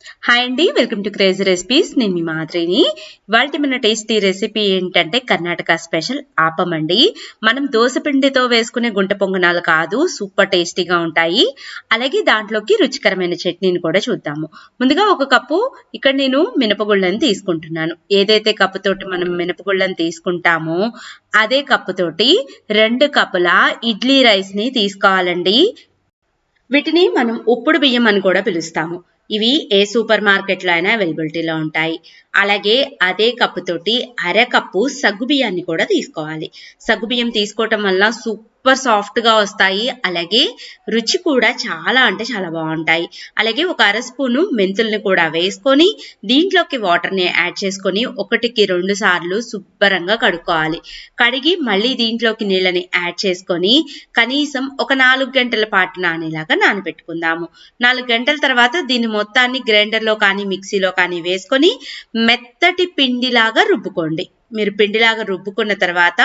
Hi అండి welcome to crazy recipes నేను మీ మాదిరిని ఇవాళ మన టేస్టీ రెసిపీ ఏంటంటే కర్ణాటక స్పెషల్ ఆపం అండి మనం దోశపిండితో వేసుకునే గుంట పొంగనాలు కాదు సూపర్ టేస్టీగా ఉంటాయి. అలాగే దాంట్లోకి రుచికరమైన చట్నీని కూడా చూద్దాము. ముందుగా ఒక కప్పు ఇక్కడ నేను మినపగుళ్ళని తీసుకుంటున్నాను. ఏదైతే కప్పుతోటి మనం మినపగుళ్ళని తీసుకుంటామో అదే కప్పుతోటి రెండు కప్పుల ఇడ్లీ రైస్ని తీసుకోవాలండి. వీటిని మనం ఉప్పుడు బియ్యం అని కూడా పిలుస్తాము. ఇవి ఏ సూపర్ మార్కెట్లో అయినా అవైలబిలిటీలో ఉంటాయి. అలాగే అదే కప్పుతోటి అరకప్పు సగ్గు బియ్యాన్ని కూడా తీసుకోవాలి. సగ్గు బియ్యం తీసుకోవటం వల్ల సూపర్ సాఫ్ట్గా వస్తాయి. అలాగే రుచి కూడా చాలా అంటే చాలా బాగుంటాయి. అలాగే ఒక అర స్పూను మెంతుల్ని కూడా వేసుకొని దీంట్లోకి వాటర్ని యాడ్ చేసుకొని ఒకటికి రెండు సార్లు శుభ్రంగా కడుక్కోవాలి. కడిగి మళ్ళీ దీంట్లోకి నీళ్ళని యాడ్ చేసుకొని కనీసం ఒక నాలుగు గంటల పాటు నానేలాగా నానబెట్టుకుందాము. నాలుగు గంటల తర్వాత దీన్ని మొత్తాన్ని గ్రైండర్లో కానీ మిక్సీలో కానీ వేసుకొని మెత్తటి పిండిలాగా రుబ్బుకోండి. మీరు పిండిలాగా రుబ్బుకున్న తర్వాత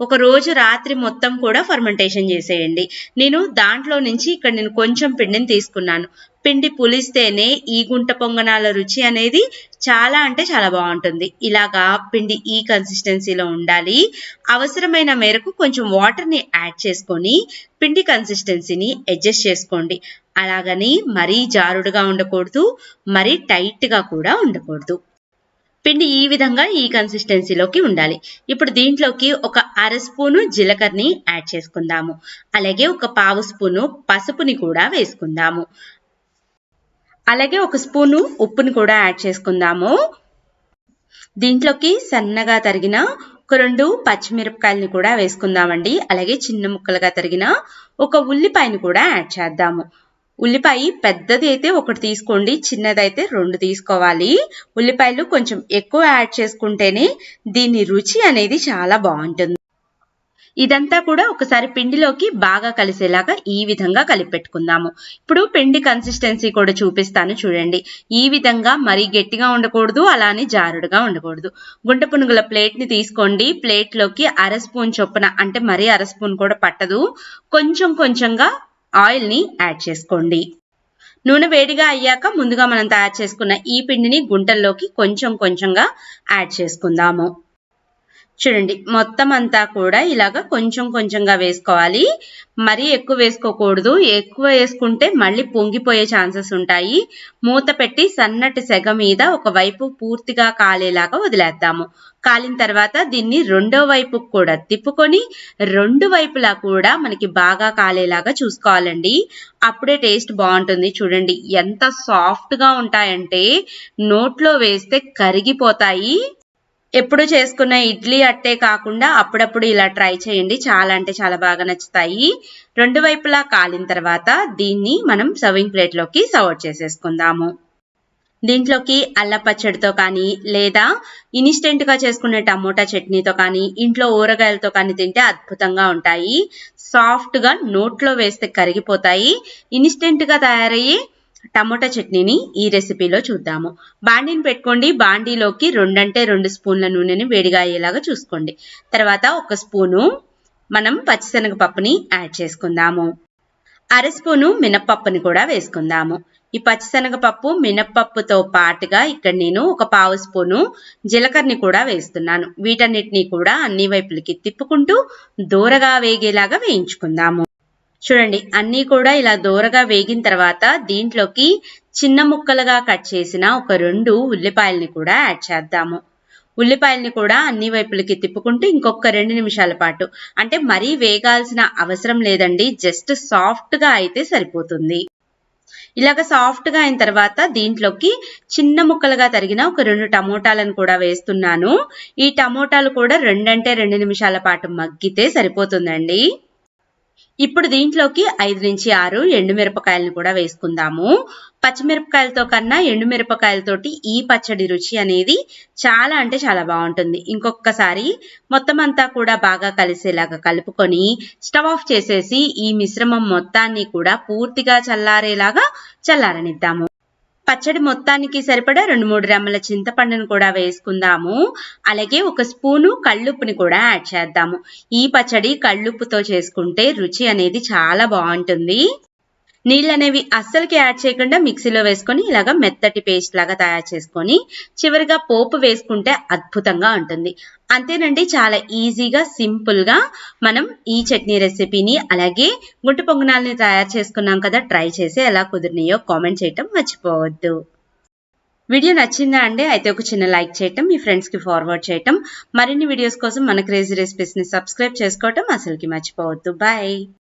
ఒక రోజు రాత్రి మొత్తం కూడా ఫర్మెంటేషన్ చేసేయండి. నేను దాంట్లో నుంచి ఇక్కడ నేను కొంచెం పిండిని తీసుకున్నాను. పిండి పులిస్తేనే ఈ గుంట పొంగనాల రుచి అనేది చాలా అంటే చాలా బాగుంటుంది. ఇలాగా పిండి ఈ కన్సిస్టెన్సీలో ఉండాలి. అవసరమైన మేరకు కొంచెం వాటర్ని యాడ్ చేసుకొని పిండి కన్సిస్టెన్సీని అడ్జస్ట్ చేసుకోండి. అలాగని మరీ జారుడుగా ఉండకూడదు మరీ టైట్గా కూడా ఉండకూడదు. పిండి ఈ విధంగా ఈ కన్సిస్టెన్సీలోకి ఉండాలి. ఇప్పుడు దీంట్లోకి ఒక అర స్పూను జీలకర్రని యాడ్ చేసుకుందాము. అలాగే ఒక పావు స్పూను పసుపుని కూడా వేసుకుందాము. అలాగే ఒక స్పూను ఉప్పుని కూడా యాడ్ చేసుకుందాము. దీంట్లోకి సన్నగా తరిగిన ఒక రెండు పచ్చిమిరపకాయలని కూడా వేసుకుందామండి. అలాగే చిన్న ముక్కలుగా తరిగిన ఒక ఉల్లిపాయని కూడా యాడ్ చేద్దాము. ఉల్లిపాయ పెద్దది అయితే ఒకటి తీసుకోండి చిన్నదైతే రెండు తీసుకోవాలి. ఉల్లిపాయలు కొంచెం ఎక్కువ యాడ్ చేసుకుంటేనే దీని రుచి అనేది చాలా బాగుంటుంది. ఇదంతా కూడా ఒకసారి పిండిలోకి బాగా కలిసేలాగా ఈ విధంగా కలిపి పెట్టుకుందాము ఇప్పుడు పిండి కన్సిస్టెన్సీ కూడా చూపిస్తాను చూడండి. ఈ విధంగా మరీ గట్టిగా ఉండకూడదు అలానే జారుడుగా ఉండకూడదు. గుంట పునుగుల ప్లేట్ని తీసుకోండి. ప్లేట్లోకి అర స్పూన్ చొప్పున అంటే మరీ అర స్పూన్ కూడా పట్టదు. కొంచెం కొంచెంగా ఆయిల్ని యాడ్ చేసుకోండి. నూనె వేడిగా అయ్యాక ముందుగా మనం తయారు చేసుకున్న ఈ పిండిని గుంటల్లోకి కొంచెం కొంచెంగా యాడ్ చేసుకుందాము. చూడండి మొత్తం అంతా కూడా ఇలాగ కొంచెం కొంచెంగా వేసుకోవాలి. మరీ ఎక్కువ వేసుకోకూడదు. ఎక్కువ వేసుకుంటే మళ్ళీ పొంగిపోయే ఛాన్సెస్ ఉంటాయి. మూత పెట్టి సన్నటి సెగ మీద ఒక వైపు పూర్తిగా కాలేలాగా వదిలేద్దాము. కాలిన తర్వాత దీన్ని రెండో వైపు కూడా తిప్పుకొని రెండు వైపులా కూడా మనకి బాగా కాలేలాగా చూసుకోవాలండి. అప్పుడే టేస్ట్ బాగుంటుంది. చూడండి ఎంత సాఫ్ట్గా ఉంటాయంటే నోట్లో వేస్తే కరిగిపోతాయి. ఎప్పుడు చేసుకున్న ఇడ్లీ అట్టే కాకుండా అప్పుడప్పుడు ఇలా ట్రై చేయండి. చాలా అంటే చాలా బాగా నచ్చుతాయి. రెండు వైపులా కాలిన తర్వాత దీన్ని మనం సర్వింగ్ ప్లేట్లోకి సర్వ్ చేసేసుకుందాము. దీంట్లోకి అల్ల పచ్చడితో కానీ లేదా ఇన్స్టెంట్గా చేసుకునే టమోటా చట్నీతో కానీ ఇంట్లో ఊరగాయలతో కానీ తింటే అద్భుతంగా ఉంటాయి. సాఫ్ట్గా నోట్లో వేస్తే కరిగిపోతాయి. ఇన్స్టెంట్గా తయారయ్యి టమోటా చట్నీని ఈ రెసిపీలో చూద్దాము. బాండీని పెట్టుకోండి. బాండీలోకి రెండంటే రెండు స్పూన్ల నూనెని వేడిగా అయ్యేలాగా చూసుకోండి. తర్వాత ఒక స్పూను మనం పచ్చిశనగపప్పుని యాడ్ చేసుకుందాము. అర స్పూను మినప్పప్పుని కూడా వేసుకుందాము. ఈ పచ్చిశనగపప్పు మినప్పప్పుతో పాటుగా ఇక్కడ నేను ఒక పావు స్పూను జీలకర్రని కూడా వేస్తున్నాను. వీటన్నిటిని కూడా అన్ని వైపులకి తిప్పుకుంటూ దూరగా వేగేలాగా వేయించుకుందాము. చూడండి అన్నీ కూడా ఇలా దూరగా వేగిన తర్వాత దీంట్లోకి చిన్న ముక్కలుగా కట్ చేసిన ఒక రెండు ఉల్లిపాయల్ని కూడా యాడ్ చేద్దాము. ఉల్లిపాయల్ని కూడా అన్ని వైపులకి తిప్పుకుంటూ ఇంకొక రెండు నిమిషాల పాటు. అంటే మరీ వేగాల్సిన అవసరం లేదండి జస్ట్ సాఫ్ట్గా అయితే సరిపోతుంది. ఇలాగ సాఫ్ట్గా అయిన తర్వాత దీంట్లోకి చిన్న ముక్కలుగా తరిగిన ఒక రెండు టమోటాలను కూడా వేస్తున్నాను. ఈ టమోటాలు కూడా రెండంటే రెండు నిమిషాల పాటు మగ్గితే సరిపోతుందండి. ఇప్పుడు దీంట్లోకి ఐదు నుంచి ఆరు ఎండుమిరపకాయలను కూడా వేసుకుందాము. పచ్చిమిరపకాయలతో కన్నా ఎండుమిరపకాయలతోటి ఈ పచ్చడి రుచి అనేది చాలా అంటే చాలా బాగుంటుంది. ఇంకొకసారి మొత్తం అంతా కూడా బాగా కలిసేలాగా కలుపుకొని స్టవ్ ఆఫ్ చేసేసి ఈ మిశ్రమం మొత్తాన్ని కూడా పూర్తిగా చల్లారేలాగా చల్లారనిద్దాము. పచ్చడి మొత్తానికి సరిపడా రెండు మూడు రెమ్మల చింతపండును కూడా వేసుకుందాము. అలాగే ఒక స్పూను కళ్ళుప్పుని కూడా యాడ్ చేద్దాము. ఈ పచ్చడి కళ్ళుప్పుతో చేసుకుంటే రుచి అనేది చాలా బాగుంటుంది. నీళ్ళు అనేవి అస్సలకి యాడ్ చేయకుండా మిక్సీలో వేసుకొని ఇలాగ మెత్తటి పేస్ట్ లాగా తయారు చేసుకొని చివరిగా పోపు వేసుకుంటే అద్భుతంగా ఉంటుంది. అంతేనండి చాలా ఈజీగా సింపుల్గా మనం ఈ చట్నీ రెసిపీని అలాగే గుంటు పొంగనాలని తయారు చేసుకున్నాం కదా ట్రై చేసి ఎలా కుదిరినాయో కామెంట్ చేయటం మర్చిపోవద్దు. వీడియో నచ్చిందా అండి? అయితే ఒక చిన్న లైక్ చేయటం మీ ఫ్రెండ్స్కి ఫార్వర్డ్ చేయటం. మరిన్ని వీడియోస్ కోసం మన క్రేజీ రెసిపీస్ని సబ్స్క్రైబ్ చేసుకోవటం అసలుకి మర్చిపోవద్దు. బాయ్